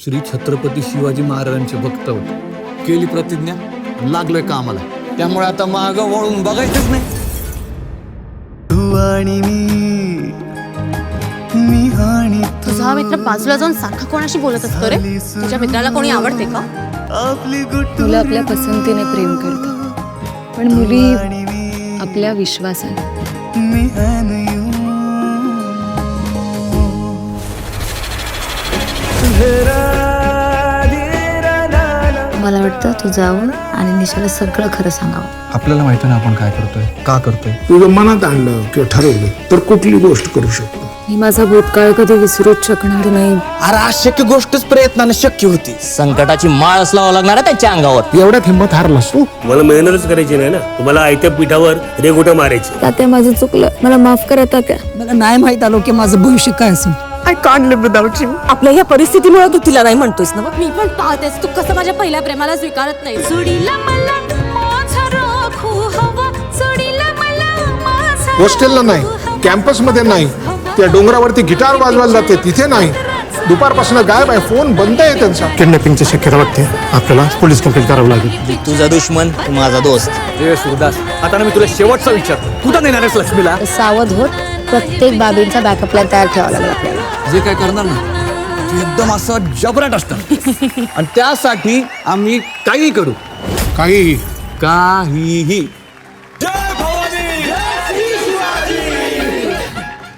श्री छत्रपती शिवाजी महाराजांचे भक्त होते. केली प्रतिज्ञा लागलोय कामाला. त्यामुळे आता माग वळून बघायचंच नाही. तू आणि मी मी आणि तू. तुझा हा मित्र बाजूला जाऊन सारखा कोणाशी बोलत असतो रे? तुझ्या मित्राला कोणी आवडते का? आपली मुलं आपल्या पसंतीने प्रेम करतात. पण मुली आपल्या विश्वासाने. मी मला वाटतं तू जाऊन आणि निशाला सगळं खरं सांगावं. आपल्याला माहिती ना आपण काय करतोय का करतोय. तुझं मनात आणलं किंवा ठरवलं तर कुठली गोष्ट करू शकतो? मी माझा भूतकाळ कधी विसरूच शकणार नाही. अरे अशक्य गोष्टच प्रयत्नाने शक्य होती. संकटाची माळच लावा लागणार आहे त्यांच्या अंगावर. एवढ्यात हिंमत हारलास तू? मला मेहनतच करायची नाही ना? तुम्हाला आयत्या पिठावर रेगोट्या मारायचे. तात्या माझं चुकलं. मला माफ करा तात्या. मला नाही माहीत आलो की माझं भविष्य काय असेल. आपल्या ह्या परिस्थितीमुळे तू तिला नाही म्हणतोयस ना मी पण पाहतेस. तू कसं माझ्या पहिल्या प्रेमाला स्वीकारत नाही जोडीला मला माझा राखू हवा. जोडीला मला माझा हॉस्टेलला नाही कॅम्पसमध्ये नाही. त्या डोंगरावरती गिटार वाजवायला जाते तिथे नाही. दुपारपासून गायब आहे फोन बंद आहे त्यांचा. किडनॅपिंगची शक्यता वाटते आपल्याला पोलीस कंप्लेंट करावं लागेल. तुझा दुश्मन तू माझा दोस्त. सुरदास आता ना मी तुला शेवटचा विचारतो. कुठं नेणार आहेस लक्ष्मीला. सावध होत प्रत्येक बाबींचा बॅकअप प्लॅन तयार ठेवावा लागेल आपल्याला. जे काय करणार ना ते एकदम असं जबराट असतं. आणि त्यासाठी आम्ही काही करू. काही काहीही.